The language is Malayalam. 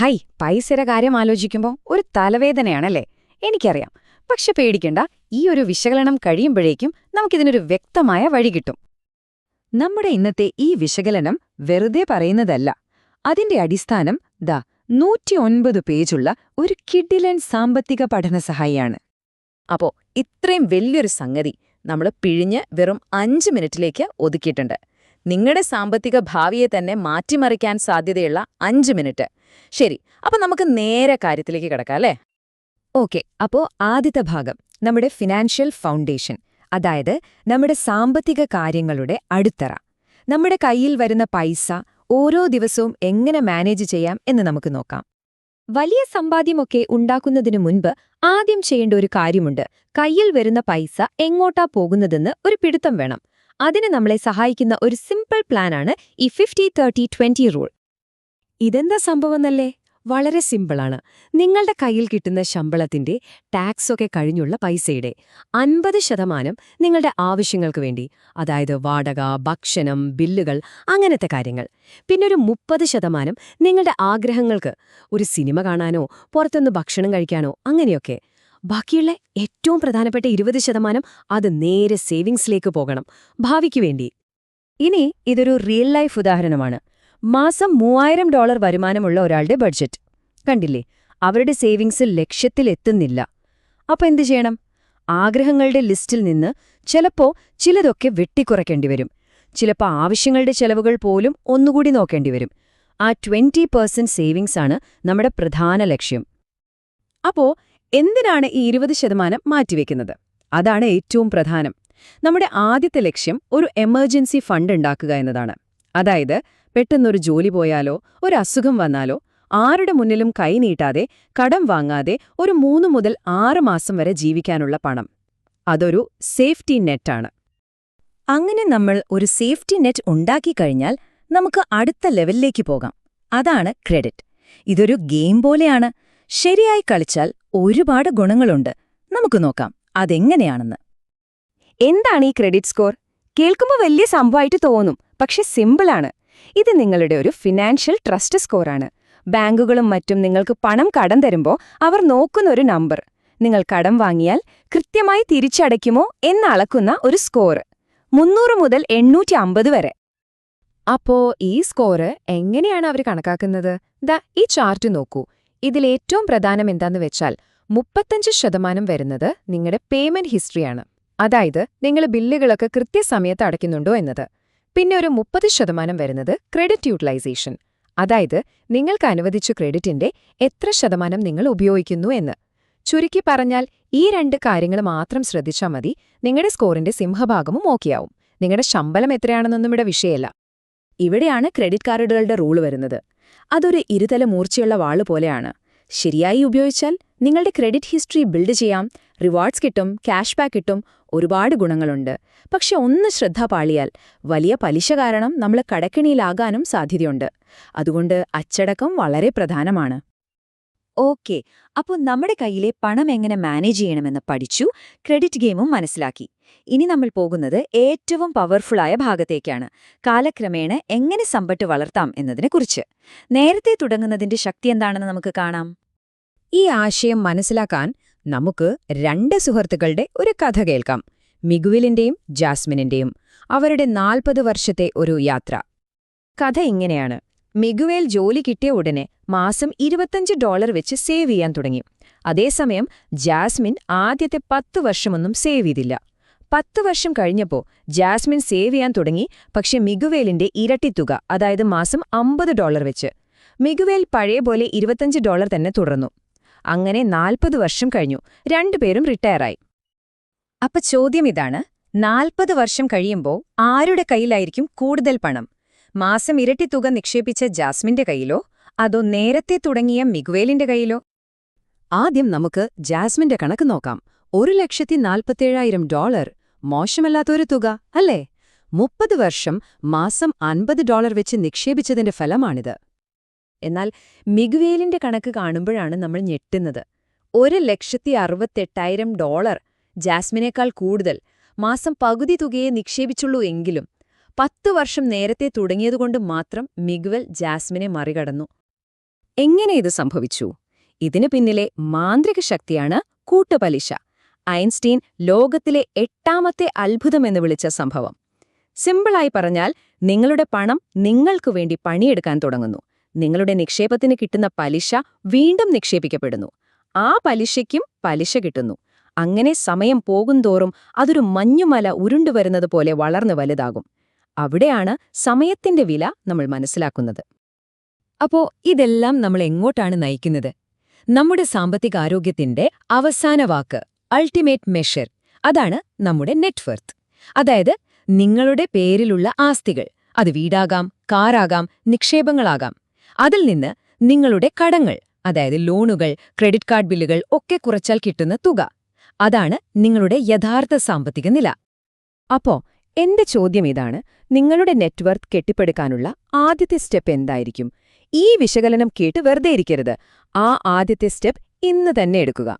ഹൈ പൈസയുടെ കാര്യം ആലോചിക്കുമ്പോൾ ഒരു തലവേദനയാണല്ലേ? എനിക്കറിയാം. പക്ഷെ പേടിക്കണ്ട ഈ ഒരു വിശകലനം കഴിയുമ്പോഴേക്കും നമുക്കിതിനൊരു വ്യക്തമായ വഴി കിട്ടും. നമ്മുടെ ഇന്നത്തെ ഈ വിശകലനം വെറുതെ പറയുന്നതല്ല. അതിന്റെ അടിസ്ഥാനം ദാ നൂറ്റിയൊൻപത് പേജുള്ള ഒരു കിഡിലൻ സാമ്പത്തിക പഠന സഹായിയാണ്. അപ്പോ ഇത്രയും വലിയൊരു സംഗതി നമ്മൾ പിഴിഞ്ഞ് വെറും അഞ്ച് മിനിറ്റിലേക്ക് ഒതുക്കിയിട്ടുണ്ട്. നിങ്ങളുടെ സാമ്പത്തിക ഭാവിയെ തന്നെ മാറ്റിമറിക്കാൻ സാധ്യതയുള്ള അഞ്ച് മിനിറ്റ്. ശരി അപ്പൊ നമുക്ക് നേരെ കാര്യത്തിലേക്ക് കിടക്കാം അല്ലേ? ഓക്കെ അപ്പോ ആദ്യത്തെ ഭാഗം നമ്മുടെ ഫിനാൻഷ്യൽ ഫൗണ്ടേഷൻ അതായത് നമ്മുടെ സാമ്പത്തിക കാര്യങ്ങളുടെ അടിത്തറ. നമ്മുടെ കയ്യിൽ വരുന്ന പൈസ ഓരോ ദിവസവും എങ്ങനെ മാനേജ് ചെയ്യാം എന്ന് നമുക്ക് നോക്കാം. വലിയ സമ്പാദ്യമൊക്കെ ഉണ്ടാക്കുന്നതിനു മുൻപ് ആദ്യം ചെയ്യേണ്ട ഒരു കാര്യമുണ്ട്. കയ്യിൽ വരുന്ന പൈസ എങ്ങോട്ടാ പോകുന്നതെന്ന് ഒരു പിടുത്തം വേണം. അതിന് നമ്മളെ സഹായിക്കുന്ന ഒരു സിമ്പിൾ പ്ലാനാണ് ഈ ഫിഫ്റ്റി തേർട്ടി ട്വന്റി റൂൾ ഇതെന്താ സംഭവമെന്നല്ലേ? വളരെ സിമ്പിളാണ് നിങ്ങളുടെ കയ്യിൽ കിട്ടുന്ന ശമ്പളത്തിന്റെ ടാക്സൊക്കെ കഴിഞ്ഞുള്ള പൈസയുടെ അൻപത് ശതമാനം നിങ്ങളുടെ ആവശ്യങ്ങൾക്ക് വേണ്ടി അതായത് വാടക ഭക്ഷണം ബില്ലുകൾ അങ്ങനത്തെ കാര്യങ്ങൾ. പിന്നെ ഒരു മുപ്പത് ശതമാനം നിങ്ങളുടെ ആഗ്രഹങ്ങൾക്ക് ഒരു സിനിമ കാണാനോ പുറത്തുനിന്ന് ഭക്ഷണം കഴിക്കാനോ അങ്ങനെയൊക്കെ. ബാക്കിയുള്ള ഏറ്റവും പ്രധാനപ്പെട്ട ഇരുപത് ശതമാനം അത് നേരെ സേവിങ്സിലേക്ക് പോകണം. ഭാവിക്ക് വേണ്ടി. ഇനി ഇതൊരു റിയൽ ലൈഫ് ഉദാഹരണമാണ്. മാസം മൂവായിരം ഡോളർ വരുമാനമുള്ള ഒരാളുടെ ബഡ്ജറ്റ് കണ്ടില്ലേ? അവരുടെ സേവിങ്സ് ലക്ഷ്യത്തിലെത്തുന്നില്ല അപ്പൊ എന്തു ചെയ്യണം? ആഗ്രഹങ്ങളുടെ ലിസ്റ്റിൽ നിന്ന് ചിലപ്പോ ചിലതൊക്കെ വെട്ടിക്കുറയ്ക്കേണ്ടി വരും. ചിലപ്പോ ആവശ്യങ്ങളുടെ ചെലവുകൾ പോലും ഒന്നുകൂടി നോക്കേണ്ടി വരും. ആ ട്വന്റി സേവിങ്സ് ആണ് നമ്മുടെ പ്രധാന ലക്ഷ്യം. അപ്പോ എന്തിനാണ് ഈ ഇരുപത് ശതമാനം മാറ്റിവെക്കുന്നത്? അതാണ് ഏറ്റവും പ്രധാനം. നമ്മുടെ ആദ്യത്തെ ലക്ഷ്യം ഒരു എമർജൻസി ഫണ്ട് ഉണ്ടാക്കുക എന്നതാണ്. അതായത് പെട്ടെന്നൊരു ജോലി പോയാലോ ഒരു അസുഖം വന്നാലോ ആരുടെ മുന്നിലും കൈനീട്ടാതെ കടം വാങ്ങാതെ ഒരു മൂന്ന് മുതൽ ആറ് മാസം വരെ ജീവിക്കാനുള്ള പണം. അതൊരു സേഫ്റ്റി നെറ്റാണ്. അങ്ങനെ നമ്മൾ ഒരു സേഫ്റ്റി നെറ്റ് ഉണ്ടാക്കിക്കഴിഞ്ഞാൽ നമുക്ക് അടുത്ത ലെവലിലേക്ക് പോകാം. അതാണ് ക്രെഡിറ്റ്. ഇതൊരു ഗെയിം പോലെയാണ്. ശരിയായി കളിച്ചാൽ ഒരുപാട് ഗുണങ്ങളുണ്ട്. നമുക്ക് നോക്കാം അതെങ്ങനെയാണെന്ന്. എന്താണ് ഈ ക്രെഡിറ്റ് സ്കോർ? കേൾക്കുമ്പോൾ വലിയ സംഭവമായിട്ട് തോന്നും പക്ഷെ സിമ്പിളാണ്. ഇത് നിങ്ങളുടെ ഒരു ഫിനാൻഷ്യൽ ട്രസ്റ്റ് സ്കോറാണ്. ബാങ്കുകളും മറ്റും നിങ്ങൾക്ക് പണം കടം തരുമ്പോൾ അവർ നോക്കുന്ന ഒരു നമ്പർ. നിങ്ങൾ കടം വാങ്ങിയാൽ കൃത്യമായി തിരിച്ചടയ്ക്കുമോ എന്നളക്കുന്ന ഒരു സ്കോർ. മുന്നൂറ് മുതൽ എണ്ണൂറ്റി അമ്പത് വരെ. അപ്പോ ഈ സ്കോറ് എങ്ങനെയാണ് അവർ കണക്കാക്കുന്നത്? ദാ ഈ ചാർട്ട് നോക്കൂ. ഇതിലേറ്റവും പ്രധാനം എന്താന്ന് വെച്ചാൽ മുപ്പത്തഞ്ച് ശതമാനം വരുന്നത് നിങ്ങളുടെ പേയ്മെന്റ് ഹിസ്റ്ററിയാണ്. അതായത് നിങ്ങൾ ബില്ലുകളൊക്കെ കൃത്യസമയത്ത് അടയ്ക്കുന്നുണ്ടോ എന്നത്. പിന്നെ ഒരു മുപ്പത് ശതമാനം വരുന്നത് ക്രെഡിറ്റ് യൂട്ടിലൈസേഷൻ. അതായത് നിങ്ങൾക്ക് അനുവദിച്ച ക്രെഡിറ്റിന്റെ എത്ര ശതമാനം നിങ്ങൾ ഉപയോഗിക്കുന്നു എന്ന്. ചുരുക്കി പറഞ്ഞാൽ ഈ രണ്ട് കാര്യങ്ങൾ മാത്രം ശ്രദ്ധിച്ചാൽ മതി നിങ്ങളുടെ സ്കോറിന്റെ സിംഹഭാഗവും ഓക്കെയാവും. നിങ്ങളുടെ ശമ്പളം എത്രയാണെന്നൊന്നും ഇവിടെ വിഷയമല്ല. ഇവിടെയാണ് ക്രെഡിറ്റ് കാർഡുകളുടെ റൂൾ വരുന്നത്. അതൊരു ഇരുതല മൂർച്ചയുള്ള വാൾ പോലെയാണ്. ശരിയായി ഉപയോഗിച്ചാൽ നിങ്ങളുടെ ക്രെഡിറ്റ് ഹിസ്റ്ററി ബിൽഡ് ചെയ്യാം റിവാർഡ്സ് കിട്ടും ക്യാഷ് ബാക്ക് കിട്ടും ഒരുപാട് ഗുണങ്ങളുണ്ട്. പക്ഷെ ഒന്ന് ശ്രദ്ധ പാളിയാൽ വലിയ പലിശ കാരണം നമ്മൾ കടക്കിണിയിലാകാനും സാധ്യതയുണ്ട്. അതുകൊണ്ട് അച്ചടക്കം വളരെ പ്രധാനമാണ്. ഓക്കെ. അപ്പോൾ നമ്മുടെ കയ്യിലെ പണം എങ്ങനെ മാനേജ് ചെയ്യണമെന്ന് പഠിച്ചു ക്രെഡിറ്റ് ഗെയിമും മനസ്സിലാക്കി. ഇനി നമ്മൾ പോകുന്നത് ഏറ്റവും പവർഫുള്ളായ ഭാഗത്തേക്കാണ്. കാലക്രമേണ എങ്ങനെ സമ്പത്ത് വളർത്താം എന്നതിനെക്കുറിച്ച് നേരത്തെ തുടങ്ങുന്നതിന്റെ ശക്തി എന്താണെന്ന് നമുക്ക് കാണാം. ഈ ആശയം മനസ്സിലാക്കാൻ നമുക്ക് രണ്ട് സുഹൃത്തുക്കളുടെ ഒരു കഥ കേൾക്കാം. മിഗുവിലിന്റെയും ജാസ്മിനിന്റെയും. അവരുടെ നാൽപ്പത് വർഷത്തെ ഒരു യാത്ര. കഥ ഇങ്ങനെയാണ്. മിഗുവേൽ ജോലി കിട്ടിയ ഉടനെ മാസം ഇരുപത്തഞ്ച് ഡോളർ വെച്ച് സേവ് ചെയ്യാൻ തുടങ്ങി. അതേസമയം ജാസ്മിൻ ആദ്യത്തെ പത്ത് വർഷമൊന്നും സേവ് ചെയ്തില്ല. പത്ത് വർഷം കഴിഞ്ഞപ്പോൾ ജാസ്മിൻ സേവ് ചെയ്യാൻ തുടങ്ങി പക്ഷെ മിഗുവേലിന്റെ ഇരട്ടിത്തുക അതായത് മാസം അമ്പത് ഡോളർ വെച്ച്. മിഗുവേൽ പഴയ പോലെ ഇരുപത്തഞ്ച് ഡോളർ തന്നെ തുടർന്നു. അങ്ങനെ നാൽപ്പത് വർഷം കഴിഞ്ഞു. രണ്ടുപേരും റിട്ടയറായി. അപ്പൊ ചോദ്യം ഇതാണ് നാൽപ്പത് വർഷം കഴിയുമ്പോൾ ആരുടെ കയ്യിലായിരിക്കും കൂടുതൽ പണം? മാസം ഇരട്ടി തുക നിക്ഷേപിച്ച ജാസ്മിന്റെ കയ്യിലോ? അതോ നേരത്തെ തുടങ്ങിയ മിഗ്വേലിന്റെ കയ്യിലോ? ആദ്യം നമുക്ക് ജാസ്മിന്റെ കണക്ക് നോക്കാം. ഒരു ലക്ഷത്തി നാൽപ്പത്തേഴായിരം ഡോളർ മോശമല്ലാത്തൊരു തുക അല്ലേ? മുപ്പത് വർഷം മാസം അൻപത് ഡോളർ വെച്ച് നിക്ഷേപിച്ചതിന്റെ ഫലമാണിത്. എന്നാൽ മിഗ്വേലിന്റെ കണക്ക് കാണുമ്പോഴാണ് നമ്മൾ ഞെട്ടുന്നത്. ഒരു ലക്ഷത്തി അറുപത്തെട്ടായിരം ഡോളർ ജാസ്മിനേക്കാൾ കൂടുതൽ. മാസം പകുതി തുകയെ നിക്ഷേപിച്ചുള്ളൂ എങ്കിലും പത്തു വർഷം നേരത്തെ തുടങ്ങിയതുകൊണ്ട് മാത്രം മിഗ്വൽ ജാസ്മിനെ മറികടന്നു. എങ്ങനെ ഇത് സംഭവിച്ചു? ഇതിനു പിന്നിലെ മാന്ത്രിക ശക്തിയാണ് കൂട്ടുപലിശ ഐൻസ്റ്റീൻ ലോകത്തിലെ എട്ടാമത്തെ അത്ഭുതമെന്ന് വിളിച്ച സംഭവം. സിമ്പിളായി പറഞ്ഞാൽ നിങ്ങളുടെ പണം നിങ്ങൾക്കു വേണ്ടി പണിയെടുക്കാൻ തുടങ്ങുന്നു. നിങ്ങളുടെ നിക്ഷേപത്തിന് കിട്ടുന്ന പലിശ വീണ്ടും നിക്ഷേപിക്കപ്പെടുന്നു. ആ പലിശയ്ക്കും പലിശ കിട്ടുന്നു. അങ്ങനെ സമയം പോകുന്തോറും അതൊരു മഞ്ഞുമല ഉരുണ്ടുവരുന്നത് പോലെ വളർന്നു വലുതാകും. അവിടെയാണ് സമയത്തിന്റെ വില നമ്മൾ മനസ്സിലാക്കുന്നത്. അപ്പോ ഇതെല്ലാം നമ്മൾ എങ്ങോട്ടാണ് നയിക്കുന്നത്? നമ്മുടെ സാമ്പത്തിക ആരോഗ്യത്തിന്റെ അവസാന വാക്ക് അൾട്ടിമേറ്റ് മെഷർ അതാണ് നമ്മുടെ നെറ്റ്വർത്ത് അതായത് നിങ്ങളുടെ പേരിലുള്ള ആസ്തികൾ അത് വീടാകാം കാറാകാം നിക്ഷേപങ്ങളാകാം. അതിൽ നിന്ന് നിങ്ങളുടെ കടങ്ങൾ അതായത് ലോണുകൾ ക്രെഡിറ്റ് കാർഡ് ബില്ലുകൾ ഒക്കെ കുറച്ചാൽ കിട്ടുന്ന തുക. അതാണ് നിങ്ങളുടെ യഥാർത്ഥ സാമ്പത്തിക നില. അപ്പോ എന്റെ ചോദ്യം ഇതാണ്. നിങ്ങളുടെ നെറ്റ്വർക്ക് കെട്ടിപ്പടുക്കാനുള്ള ആദ്യത്തെ സ്റ്റെപ്പ് എന്തായിരിക്കും? ഈ വിശകലനം കേട്ട് വെറുതെ ഇരിക്കരുത്. ആ ആദ്യത്തെ സ്റ്റെപ്പ് ഇന്ന് തന്നെ എടുക്കുക.